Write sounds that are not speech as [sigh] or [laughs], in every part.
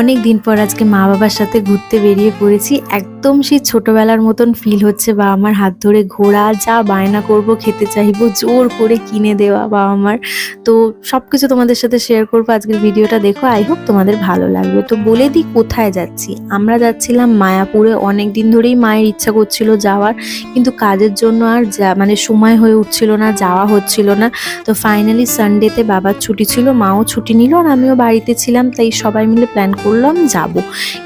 অনেক দিন পর আজকে মা বাবার সাথে ঘুরতে বেরিয়ে পড়েছি। একদম সেই ছোটবেলার মতন ফিল হচ্ছে, বা আমার হাত ধরে ঘোরা, যা বায়না করব, খেতে চাইব, জোর করে কিনে দেওয়া বা আমার তো সব কিছু তোমাদের সাথে শেয়ার করব আজকের ভিডিওটা দেখো আই হোপ তোমাদের ভালো লাগবে। তো বলে দিই কোথায় যাচ্ছি। আমরা যাচ্ছিলাম মায়াপুরে। অনেক দিন ধরেই মায়ের ইচ্ছা করছিল যাওয়ার, কিন্তু কাজের জন্য আর যা মানে সময় হয়ে উঠছিল না, যাওয়া হচ্ছিল না। তো ফাইনালি সানডেতে বাবার ছুটি ছিল, মাও ছুটি নিল আর আমিও বাড়িতে ছিলাম, তাই সবাই মিলে প্ল্যান করলাম, যাব।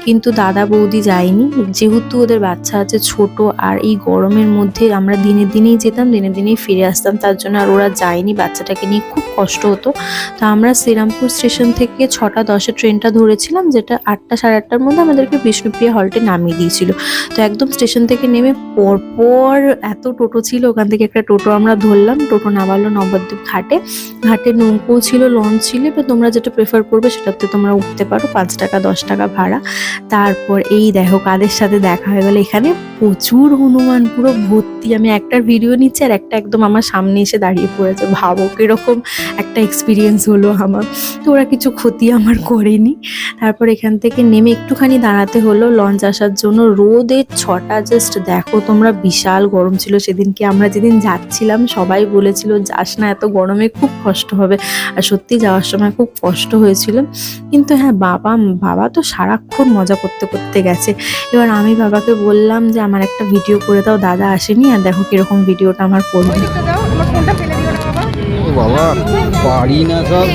কিন্তু দাদা বৌদি যায়নি। যেহেতু ওদের বাচ্চা আছে ছোট আর এই গরমের মধ্যে আমরা দিনে দিনেই যেতাম, দিনে দিনেই ফিরে আসতাম, তার জন্য আর ওরা যায়নি। বাচ্চাটাকে নিয়ে খুব কষ্ট হতো। তো আমরা শ্রীরামপুর স্টেশন থেকে ছটা দশে ট্রেনটা ধরেছিলাম, যেটা আটটা সাড়ে আটটার মধ্যে আমাদেরকে বিষ্ণুপ্রিয়া হল্টে নামিয়ে দিয়েছিল। তো একদম স্টেশন থেকে নেমে পরপর এত টোটো ছিল, ওখান থেকে একটা টোটো আমরা ধরলাম। টোটো নামালো নবদ্বীপ ঘাটে। ঘাটে নৌকো ছিল, লঞ্চ ছিল তোমরা যেটা প্রেফার করবে সেটাতে তোমরা উঠতে পারো। পাঁচ টাকা, দশ টাকা ভাড়া। তারপর এই দেখো কাদের সাথে দেখা হয়ে গেল। এখানে প্রচুর হনুমান, পুরো ভর্তি। আমি একটার ভিডিও নিচ্ছি আর একটা একদম আমার সামনে এসে দাঁড়িয়ে পড়েছে। ভাবো কীরকম একটা এক্সপিরিয়েন্স হলো আমার। তো ওরা কিছু ক্ষতি আমার করেনি। তারপর এখান থেকে নেমে একটুখানি দাঁড়াতে হলো। লঞ্চ আসার জন্য রোদের ছটা জাস্ট দেখো তোমরা বিশাল গরম ছিল। সেদিনকে আমরা যেদিন যাচ্ছিলাম, সবাই বলেছিল, যাস না, এত গরমে খুব কষ্ট হবে। আর সত্যি যাওয়ার সময় খুব কষ্ট হয়েছিল। কিন্তু হ্যাঁ বাবা বাবা তো সারাক্ষণ মজা করতে করতে গেছে। এবার আমি বাবাকে বললাম যে আমার একটা ভিডিও করে দাও দাদা আসেনি আর দেখো কীরকম ভিডিওটা আমার করবে। ওদিকটা দাও আমার ফোনটা ফেলে দিও না বাবা। পারি না সব।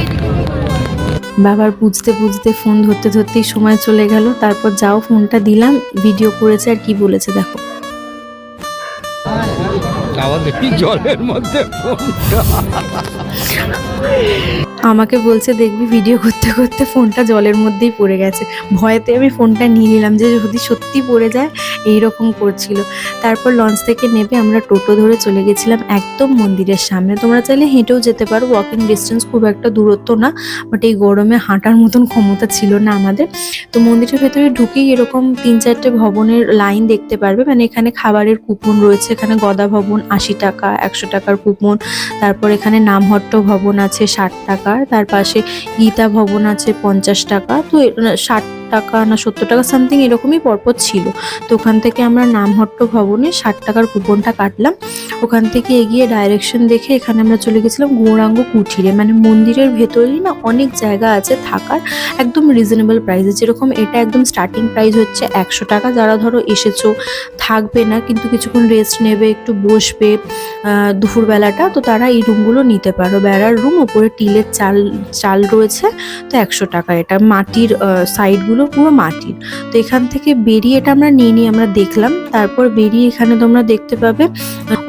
বাবার বুঝতে বুঝতে ফোন ধরতে ধরতেই সময় চলে গেল। তারপর যাও ফোনটা দিলাম ভিডিও করেছে আর কি বলেছে দেখো। জলের মধ্যে ফোনটা আমাকে বলছে, দেখবি ভিডিও করতে করতে ফোনটা জলের মধ্যেই পড়ে গেছে। ভয়েতে আমি ফোনটা নিয়ে নিলাম যে যদি সত্যি পড়ে যায় এই রকম করছিল। তারপর লঞ্চ থেকে নেবে আমরা টোটো ধরে চলে গেছিলাম একদম মন্দিরের সামনে। তোমরা চাইলে হেঁটেও যেতে পারো ওয়াকিং ডিস্টেন্স খুব একটা দূরত্ব না বাট এই গরমে হাঁটার মতন ক্ষমতা ছিল না আমাদের। তো মন্দিরের ভেতরে ঢুকেই এরকম তিন চারটে ভবনের লাইন দেখতে পারবে। মানে এখানে খাবারের কুপন রয়েছে, এখানে গদা ভবন আশি টাকা, একশো টাকার কুপন তারপর এখানে নামহট্ট ভবন আছে ষাট টাকার তার পাশে গীতা ভবন আছে পঞ্চাশ টাকা। তো ষাট টাকা না সত্তর টাকা সামথিং এরকমই পরপর ছিল। তো ওখান থেকে আমরা নামহট্ট ভবনে ষাট টাকার কুপনটা কাটলাম। ওখান থেকে এগিয়ে ডাইরেকশন দেখে এখানে আমরা চলে গেছিলাম গৌরাঙ্গ কুঠিরে। মানে মন্দিরের ভেতরেই না অনেক জায়গা আছে থাকার একদম রিজনেবল প্রাইসে যেরকম এটা একদম স্টার্টিং প্রাইস হচ্ছে একশো টাকা। যারা ধরো এসেছ, থাকবে না, কিন্তু কিছুক্ষণ রেস্ট নেবে, একটু বসবে দুপুরবেলাটা, তো তারা এই রুমগুলো নিতে পারো। বেড়ার রুম ওপরে টিলের চাল চাল রয়েছে, তো একশো টাকা। এটা মাটির সাইডগুলো পুরো মাটির। তো এখান থেকে বেরিয়ে এটা আমরা নিয়ে নিয়ে আমরা দেখলাম। তারপর বেরিয়ে এখানে তোমরা দেখতে পাবে,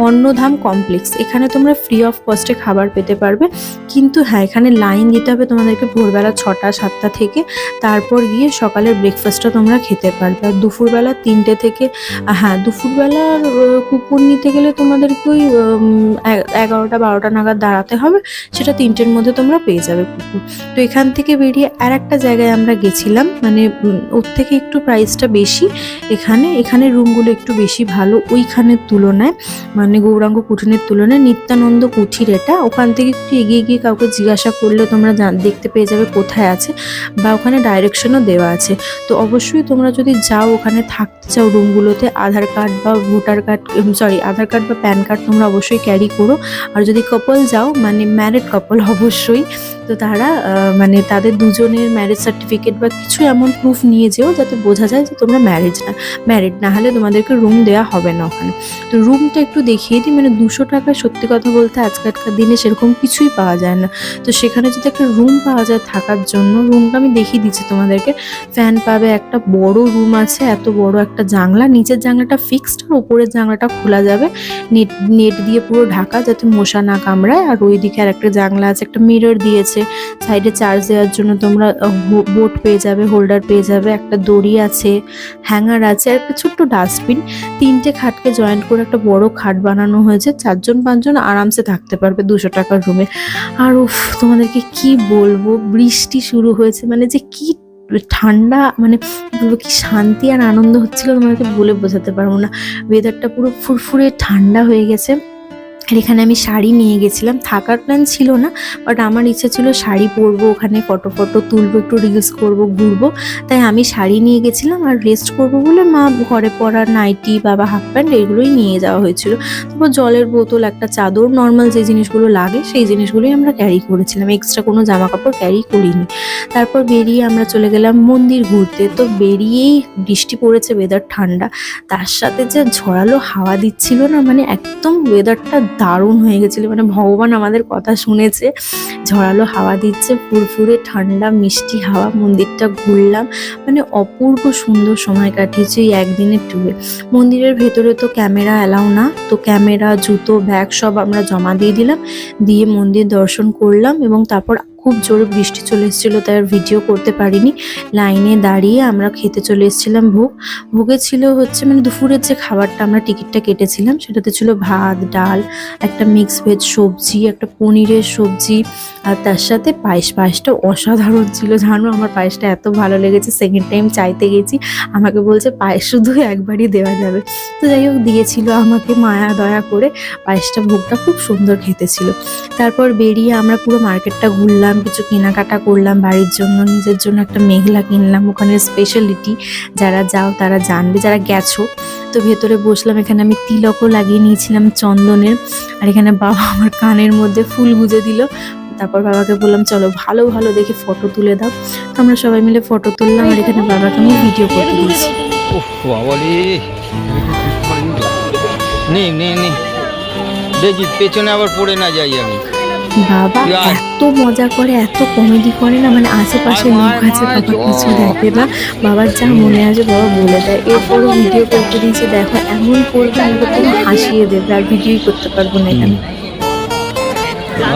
অন্নধাম কমপ্লেক্স। এখানে তোমরা ফ্রি অফ কস্টে খাবার পেতে পারবে। কিন্তু হ্যাঁ এখানে লাইন দিতে হবে তোমাদেরকে ভোরবেলা ছটা, সাতটা থেকে। তারপর গিয়ে সকালের ব্রেকফাস্টটা তোমরা খেতে পারবে। আর দুপুরবেলা তিনটে থেকে হ্যাঁ দুপুরবেলার কুপন নিতে গেলে তোমাদেরকে ওই এগারোটা, বারোটা নাগাদ দাঁড়াতে হবে। সেটা তিনটের মধ্যে তোমরা পেয়ে যাবে কুপন। তো এখান থেকে বেরিয়ে আর একটা জায়গায় আমরা গেছিলাম মানে উম, ওর থেকে একটু প্রাইসটা বেশি। এখানে এখানে রুমগুলো একটু বেশি ভালো ওইখানের তুলনায় মানে গৌরাঙ্গ কুঠিনের তুলনায়। নিত্যানন্দ কুঠির এটা। ওখান থেকে একটু এগিয়ে গিয়ে কাউকে জিজ্ঞাসা করলে তোমরা দেখতে পেয়ে যাবে কোথায় আছে বা ওখানে ডাইরেকশনও দেওয়া আছে। তো অবশ্যই তোমরা যদি যাও ওখানে থাকতে চাও রুমগুলোতে আধার কার্ড বা voter card sorry Aadhaar card বা প্যান কার্ড তোমরা অবশ্যই ক্যারি করো। আর যদি কপল যাও মানে ম্যারিড কপল [laughs] অবশ্যই। তো তারা মানে তাদের দুজনের ম্যারেজ সার্টিফিকেট বা কিছু এমন প্রুফ নিয়ে যেও যাতে বোঝা যায় যে তোমরা ম্যারেজ না ম্যারিড না হলে তোমাদেরকে রুম দেওয়া হবে না ওখানে। তো রুমটা একটু দেখিয়ে দিই মানে দুশো টাকা সত্যি কথা বলতে আজকালকার দিনে সেরকম কিছুই পাওয়া যায় না। তো সেখানে যদি একটা রুম পাওয়া যায় থাকার জন্য রুমটা আমি দেখিয়ে দিচ্ছি তোমাদেরকে। ফ্যান পাবে একটা বড় রুম আছে, এত বড় একটা জানলা, নিচের জানলাটা ফিক্সড আর উপরের জানলাটা খোলা যাবে। নেট নেট দিয়ে পুরো ঢাকা যাতে মশা না কামড়ায়, আর ওইদিকে আর একটা জানলা আছে, একটা মিরর দিয়েছে। সাইডে চার্জ দেওয়ার জন্য তোমরা বোট পেয়ে যাবে হোল্ডার পেয়ে যাবে, একটা দড়ি আছে হ্যাঙ্গার আছে আর একটা ছোট্ট ডাস্টবিন তিনটে খাটকে জয়েন্ট করে একটা বড় খাট বানানো হয়েছে, চারজন পাঁচজন আরামসে থাকতে পারবে দুশো টাকার রুমে আর উফ, তোমাদেরকে কি বলব, বৃষ্টি শুরু হয়েছে মানে যে কি ঠান্ডা মানে কি শান্তি আর আনন্দ হচ্ছিল তোমাদেরকে বলে বোঝাতে পারব না। ওয়েদারটা পুরো ফুরফুরে ঠান্ডা হয়ে গেছে। আর এখানে আমি শাড়ি নিয়ে গেছিলাম, থাকার প্ল্যান ছিল না বাট আমার ইচ্ছা ছিল শাড়ি পরবো, ওখানে ফটো ফটো তুলবো, একটু রিলস করব, ঘুরবো, তাই আমি শাড়ি নিয়ে গেছিলাম আর রেস্ট করব বলে মা ঘরে পরার নাইটি বাবা হাফ প্যান্ট এগুলোই নিয়ে যাওয়া হয়েছিল। তারপর জলের বোতল, একটা চাদর নর্মাল যে জিনিসগুলো লাগে, সেই জিনিসগুলোই আমরা ক্যারি করেছিলাম। এক্সট্রা কোনো জামা কাপড় ক্যারি করিনি। তারপর বেরিয়ে আমরা চলে গেলাম মন্দির ঘুরতে। তো বেরিয়েই বৃষ্টি পড়েছে ওয়েদার ঠান্ডা। তার সাথে যে ঝড়ালো হাওয়া দিচ্ছিল না মানে একদম ওয়েদারটা দারুণ হয়ে গেছিল। মানে ভগবান আমাদের কথা শুনেছে ঝড়ালো হাওয়া দিচ্ছে, ফুরফুরে ঠান্ডা, মিষ্টি হাওয়া, মন্দিরটা ঘুরলাম। মানে অপূর্ব সুন্দর সময় কাটিয়েছে এই একদিনের ট্যুরে মন্দিরের ভেতরে তো ক্যামেরা অ্যালাউ না, তো ক্যামেরা, জুতো, ব্যাগ সব আমরা জমা দিয়ে দিলাম, দিয়ে মন্দির দর্শন করলাম এবং তারপর খুব জোরে বৃষ্টি চলে এসেছিল, তাই আর ভিডিও করতে পারিনি। লাইনে দাঁড়িয়ে আমরা খেতে চলে এসেছিলাম ভোগ। ভোগে ছিল হচ্ছে মানে দুপুরের যে খাবারটা আমরা টিকিটটা কেটেছিলাম, সেটাতে ছিল ভাত, ডাল, একটা মিক্স ভেজ সবজি, একটা পনিরের সবজি, আর তার সাথে পায়েস। পায়েসটা অসাধারণ ছিল, জানো, আমার পায়েসটা এত ভালো লেগেছে সেকেন্ড টাইম চাইতে গেছি। আমাকে বলছে, পায়েস শুধু একবারই দেওয়া যাবে। তো যাই হোক, দিয়েছিল আমাকে মায়া দয়া করে, পায়েসটা ভোগটা খুব সুন্দর খেতে ছিল। তারপর বেরিয়ে আমরা পুরো মার্কেটটা ঘুরলাম। কিছু কেনাকাটা করলাম বাড়ির জন্য নিজের জন্য একটা মেঘলা কিনলাম ওখানে স্পেশালিটি যারা যাও তারা জানবে যারা গেছো তো ভেতরে বসলাম এখানে আমি তিলকও লাগিয়ে নিয়েছিলাম চন্দনের আর এখানে বাবা আমার কানের মধ্যে ফুল গুজে দিল তারপর বাবাকে বললাম চলো ভালো ভালো দেখে ফটো তুলে দাও তো আমরা সবাই মিলে ফটো তুললাম আর এখানে বাবাকে আমি ভিডিও করতে দিয়েছি নে নে নে দেখি পেছনে আবার পড়ে না যাই আমি বাবা এত মজা করে এত কমেডি করে না মানে আশেপাশে লোক আছে বাবা কিছু দেখে না বাবার যা মনে আছে বাবা বলে দেয়। এরপরও ভিডিও করতে দিয়েছে দেখো এমন করবে আমি তো হাসিয়ে দেবে আর ভিডিওই করতে পারব না এখানে।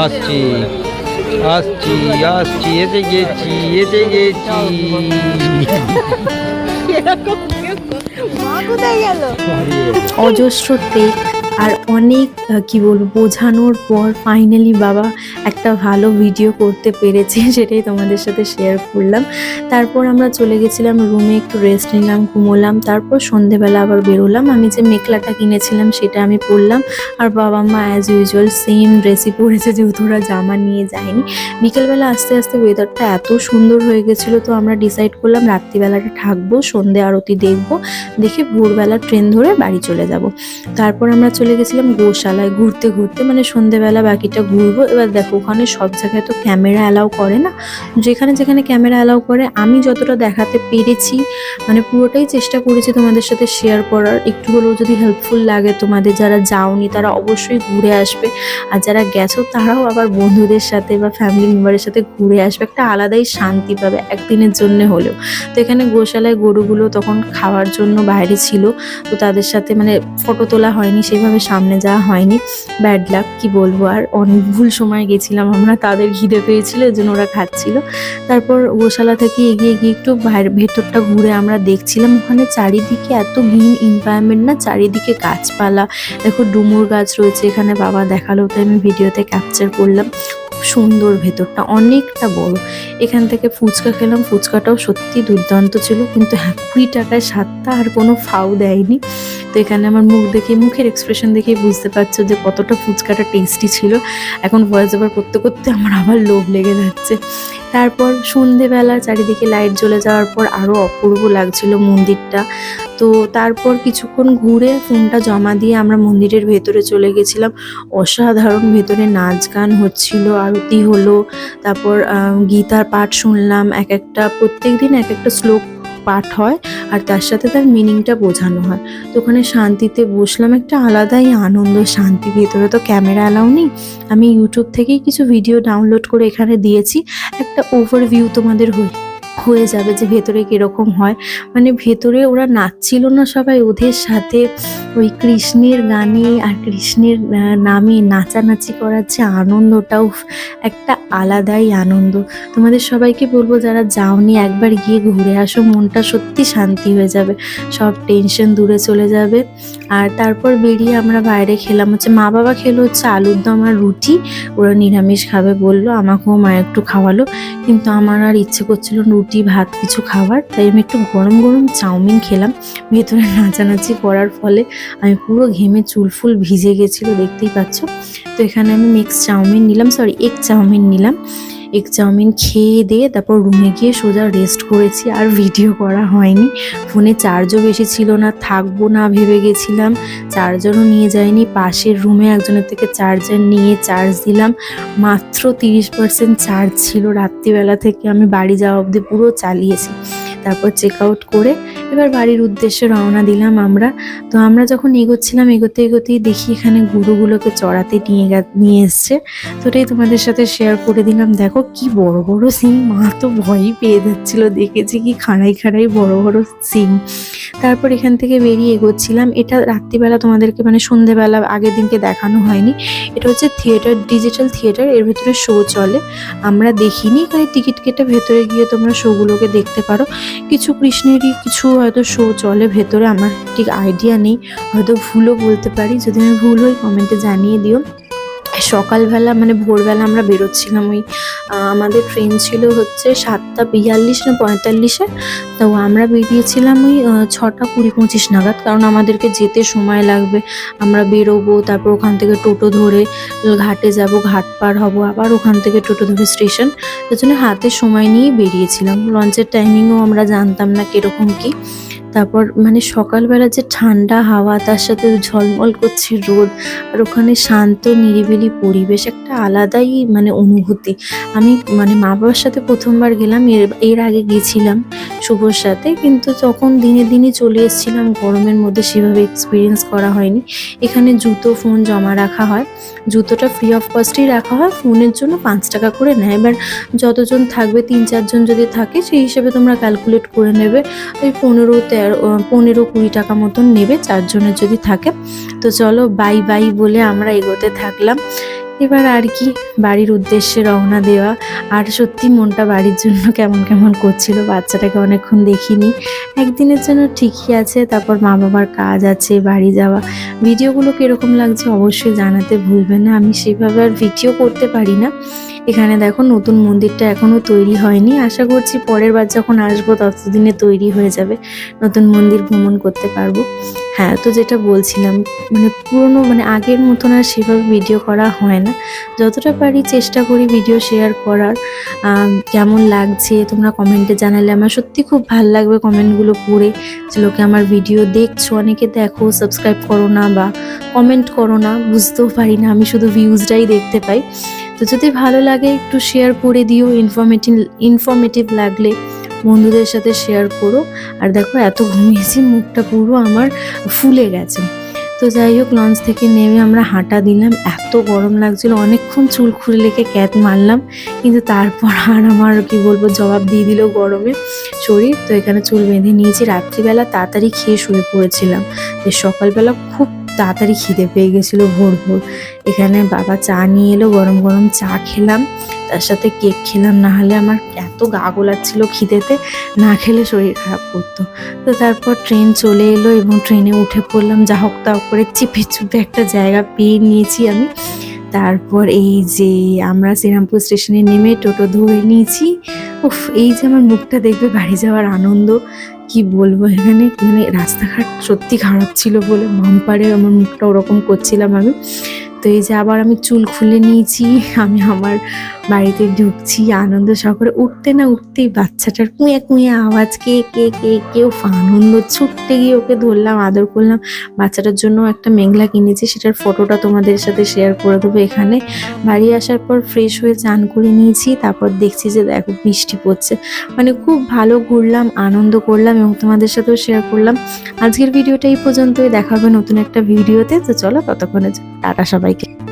আসছি আসছি আসছি এসে গেছি এসে গেছি। অজস্র টেক আর অনেক কি বলব, বোঝানোর পর ফাইনালি বাবা একটা ভালো ভিডিও করতে পেরেছে, [laughs] সেটাই তোমাদের সাথে শেয়ার করলাম। তারপর আমরা চলে গেছিলাম রুমে একটু রেস্ট নিলাম, ঘুমোলাম, তারপর সন্ধেবেলা আবার বেরোলাম। আমি যে মেখলাটা কিনেছিলাম, সেটা আমি পরলাম। আর বাবা মা অ্যাজ ইউজুয়াল সেম ড্রেসই পরেছে, যেহেতু ওরা জামা নিয়ে যায়নি। বিকেলবেলা আস্তে আস্তে ওয়েদারটা এত সুন্দর হয়ে গেছিল, তো আমরা ডিসাইড করলাম রাত্রিবেলাটা থাকব, সন্ধে আরতি দেখব, দেখে ভোরবেলা ট্রেন ধরে বাড়ি চলে যাব। তারপর আমরা চলে গেছিলাম গোশালায় ঘুরতে ঘুরতে মানে সন্ধেবেলা বাকিটা ঘুরবো। এবার দেখো ওখানে সব জায়গায় তো ক্যামেরা অ্যালাউ করে না। যেখানে যেখানে ক্যামেরা অ্যালাউ করে, আমি যতটা দেখাতে পেরেছি মানে পুরোটাই চেষ্টা করেছি তোমাদের সাথে শেয়ার করার। একটু হলেও যদি হেল্পফুল লাগে তোমাদের, যারা যাওনি তারা অবশ্যই ঘুরে আসবে। আর যারা গেছো তারাও আবার বন্ধুদের সাথে বা ফ্যামিলি মেম্বারের সাথে ঘুরে আসবে। একটা আলাদাই শান্তি পাবে একদিনের জন্য হলেও। তো এখানে গোশালায় গরুগুলো তখন খাওয়ার জন্য বাইরে ছিল। তো তাদের সাথে মানে ফটো তোলা হয়নি, সেভাবে সামনে যাওয়া হয়নি। ব্যাড লাক কি বলব? আর অনেক ভুল সময় গেছিলাম আমরা, তাদের ঘিরে পেয়েছিল এর জন্য ওরা খাচ্ছিল। তারপর গোশালা থেকে এগিয়ে গিয়ে একটু ভেতরটা ঘুরে আমরা দেখছিলাম, ওখানে চারিদিকে এত গ্রিন এনভায়রনমেন্ট না, চারিদিকে গাছপালা। দেখো ডুমুর গাছ রয়েছে এখানে, বাবা দেখাল, তাই আমি ভিডিওতে ক্যাপচার করলাম। সুন্দর ভেতরটা, অনেকটা বড়। এখান থেকে ফুচকা খেলাম, ফুচকাটাও সত্যি দুর্দান্ত ছিল, কিন্তু হ্যাঁ কুড়ি টাকায় সাতটা আর কোনো ফাউ দেয়নি। তো এখানে আমার মুখ দেখে, মুখের এক্সপ্রেশন দেখে বুঝতে পারছ যে কতটা ফুচকাটা টেস্টি ছিল। এখন ভয়েস ওভার করতে করতে আমার আবার লোভ লেগে যাচ্ছে। তারপর সন্ধেবেলা চারিদিকে লাইট জ্বলে যাওয়ার পর আরও অপূর্ব লাগছিল মন্দিরটা। তো তারপর কিছুক্ষণ ঘুরে ফোনটা জমা দিয়ে আমরা মন্দিরের ভেতরে চলে গেছিলাম। অসাধারণ ভেতরে নাচ গান হচ্ছিল, আরতি হলো, তারপর গীতার পাঠ শুনলাম, এক একটা প্রত্যেক দিন এক একটা শ্লোক পাঠ হয় আর তার সাথে তার মিনিংটা বোঝানো হয়। তো ওখানে শান্তিতে বসলাম, একটা আলাদাই আনন্দ, শান্তি ভেতরে। তো ক্যামেরা অ্যালাউ নেই, আমি ইউটিউব থেকেই কিছু ভিডিও ডাউনলোড করে এখানে দিয়েছি। একটা ওভারভিউ তোমাদের হয়ে হয়ে যাবে যে ভেতরে কীরকম হয়। মানে ভেতরে ওরা নাচছিল না সবাই, ওদের সাথে ওই কৃষ্ণের গানে আর কৃষ্ণের নামে নাচানাচি করার যে আনন্দটাও একটা আলাদাই আনন্দ। তোমাদের সবাইকে বলব, যারা যাওনি, একবার গিয়ে ঘুরে আসো, মনটা সত্যি শান্তি হয়ে যাবে। সব টেনশন দূরে চলে যাবে। আর তারপর বেরিয়ে আমরা বাইরে খেলাম। হচ্ছে মা বাবা খেলো, হচ্ছে আলুর দম আর রুটি। ওরা নিরামিষ খাবে বলল, আমাকেও মা একটু খাওয়ালো। কিন্তু আমার আর ইচ্ছে করছিল রুটি, ভাত কিছু খাবার তাই আমি একটু গরম গরম চাউমিন খেলাম। ভেতরে নাচানাচি করার ফলে আমি পুরো ঘেমে চুল ফুল ভিজে গেছিল, দেখতেই পাচ্ছ। তো এখানে আমি মিক্স চাউমিন নিলাম সরি এগ চাউমিন নিলাম। এগ চাউমিন খেয়ে দিয়ে তারপর রুমে গিয়ে সোজা রেস্ট করেছি। আর ভিডিও করা হয়নি। ফোনে চার্জও বেশি ছিল না। থাকব না ভেবে গেছিলাম। চার্জারও নিয়ে যাইনি। পাশের রুমে একজনের থেকে চার্জার নিয়ে চার্জ দিলাম। মাত্র তিরিশ পার্সেন্ট চার্জ ছিল। রাত্রিবেলা থেকে আমি বাড়ি যাওয়া অবধি পুরো চালিয়েছি। তারপর চেক আউট করে এবার বাড়ির উদ্দেশ্যে রওনা দিলাম আমরা। তো আমরা যখন এগোচ্ছিলাম, এগোতে এগোতেই দেখি এখানে গরুগুলোকে চড়াতে নিয়ে নিয়ে এসছে। তো ওটাই তোমাদের সাথে শেয়ার করে দিলাম। দেখো কি বড় বড় সিং মা তো ভয়ই পেয়ে যাচ্ছিল। দেখেছি কি খাড়াই খাড়াই বড় বড় সিং তারপর এখান থেকে বেরিয়ে এগোচ্ছিলাম। এটা রাত্রিবেলা তোমাদেরকে মানে সন্ধেবেলা আগের দিনকে দেখানো হয়নি। এটা হচ্ছে থিয়েটার ডিজিটাল থিয়েটার এর ভিতরে শো চলে। আমরা দেখিনি। তাই টিকিট কেটে ভেতরে গিয়ে তোমরা শোগুলোকে দেখতে পারো। কিছু কৃষ্ণেরই কিছু হয়তো শো চলে, ভেতরে আমার ঠিক আইডিয়া নেই। হয়তো ভুলও বলতে পারি। যদি আমি ভুল হই কমেন্টে জানিয়ে দিও। সকালবেলা মানে ভোরবেলা আমরা বেরোচ্ছিলাম ওই আমাদের ট্রেন ছিল হচ্ছে সাতটা বিয়াল্লিশ না পঁয়তাল্লিশে। তো আমরা বেরিয়েছিলাম ওই ছটা কুড়ি পঁচিশ নাগাদ, কারণ আমাদেরকে যেতে সময় লাগবে। আমরা বেরোবো, তারপর ওখান থেকে টোটো ধরে ঘাটে যাব, ঘাট পার হব, আবার ওখান থেকে টোটো ধরে স্টেশন। জন্য হাতে সময় নিয়েই বেরিয়েছিলাম। লঞ্চের টাইমিংও আমরা জানতাম না কীরকম কি। তারপর মানে সকালবেলা যে ঠান্ডা হাওয়া তার সাথে ঝলমল করছে রোদ আর ওখানে শান্ত নিরিবিলি পরিবেশ একটা আলাদাই মানে অনুভূতি। আমি মানে মা বাবার সাথে প্রথমবার গেলাম এর এর আগে গেছিলাম শুভর সাথে কিন্তু তখন দিনে দিনে চলে এসেছিলাম গরমের মধ্যে সেভাবে এক্সপিরিয়েন্স করা হয়নি। এখানে জুতো ফোন জমা রাখা হয়। জুতোটা ফ্রি অফ কস্টেই রাখা হয় ফোনের জন্য পাঁচ টাকা করে নেয়। এবার যতজন থাকবে তিন চারজন যদি থাকে সেই হিসেবে তোমরা ক্যালকুলেট করে নেবে। ওই পনেরো তেরো আহ, পনেরো কুড়ি টাকা মতন নেবে চারজনের যদি থাকে। তো চলো, বাই বাই বলে আমরা এগোতে থাকলাম। এবার আর কি, বাড়ির উদ্দেশ্যে রওনা দেওয়া। আর সত্যি মনটা বাড়ির জন্য কেমন কেমন করছিল, বাচ্চাটাকে অনেকক্ষণ দেখিনি। একদিনের জন্য ঠিকই আছে, তারপর মা বাবার কাজ আছে, বাড়ি যাওয়া। ভিডিওগুলো কীরকম লাগছে অবশ্যই জানাতে ভুলবেন না। আমি সেভাবে আর ভিডিও করতে পারি না। এখানে দেখো নতুন মন্দিরটা এখনও তৈরি হয়নি। আশা করছি পরের বার যখন আসব ততদিনে তৈরি হয়ে যাবে। নতুন মন্দির ভ্রমণ করতে পারব। হ্যাঁ তো যেটা বলছিলাম মানে পুরনো মানে আগের মতন আর সেভাবে ভিডিও করা হয় না। যতটা পারি চেষ্টা করি ভিডিও শেয়ার করার। কেমন লাগছে তোমরা কমেন্টে জানালে আমার সত্যি খুব ভালো লাগবে কমেন্টগুলো পড়ে। যে লোকে আমার ভিডিও দেখছ, অনেকে দেখো সাবস্ক্রাইব করো না বা কমেন্ট করো না, বুঝতেও পারি না। আমি শুধু ভিউজটাই দেখতে পাই। তো যদি ভালো লাগে, একটু শেয়ার করে দিও। ইনফরমেটিভ ইনফরমেটিভ লাগলে বন্ধুদের সাথে শেয়ার করো। আর দেখো, এত ঘুমিয়েছি, মুখটা পুরো আমার ফুলে গেছে। তো যাই হোক লঞ্চ থেকে নেমে আমরা হাঁটা দিলাম। এত গরম লাগছিল, অনেকক্ষণ চুল খুলে লেখে ক্যাত মারলাম। কিন্তু তারপর আর আমার, কি বলব, জবাব দিয়ে দিল গরমে শরীর। তো এখানে চুল বেঁধে নিয়েছি। রাত্রিবেলা তাড়াতাড়ি খেয়ে শুয়ে পড়েছিলাম। সকালবেলা খুব তাড়াতাড়ি খিদে পেয়ে গেছিল ভোর ভোর এখানে বাবা চা নিয়ে এলো, গরম গরম চা খেলাম। তার সাথে কেক খেলাম, না হলে আমার এত গা গোলাচ্ছিল খিদেতে, না খেলে শরীর খারাপ করতো। তো তারপর ট্রেন চলে এলো এবং ট্রেনে উঠে পড়লাম। যা হোক তাও করে চিপে চুপে একটা জায়গা পেয়ে নিয়েছি আমি। তারপর এই যে আমরা শ্রীরামপুর স্টেশনে নেমে টোটো ধরে নিয়েছি। উফ, এই যে আমার মুখটা দেখবে, বাড়ি যাওয়ার আনন্দ। কি বলব এখানে? মানে রাস্তাঘাট সত্যি খারাপ ছিল বলে বাম্পারে আমার মুখটা ওরকম করছিলাম আমি। তো এই যে আবার আমি চুল খুলে নিয়েছি, আমি আমার বাড়িতে ঢুকছি, আনন্দ সহকারে উঠতে না উঠতেই বাচ্চাটার কুঁয়ে কুঁয়ে আওয়াজ, কে কে কে, কেউ আনন্দ ছুটতে গিয়ে ওকে ধরলাম, আদর করলাম। বাচ্চাটার জন্য একটা মেঘলা কিনেছি, সেটার ফটোটা তোমাদের সাথে শেয়ার করে দেবো এখানে। বাড়ি আসার পর ফ্রেশ হয়ে চান করে নিয়েছি, তারপর দেখছি যে দেখো বৃষ্টি পড়ছে। মানে খুব ভালো ঘুরলাম, আনন্দ করলাম এবং তোমাদের সাথেও শেয়ার করলাম। আজকের ভিডিওটা এই পর্যন্তই, দেখা হবে নতুন একটা ভিডিওতে, তো চলো ততক্ষণে টাটা again.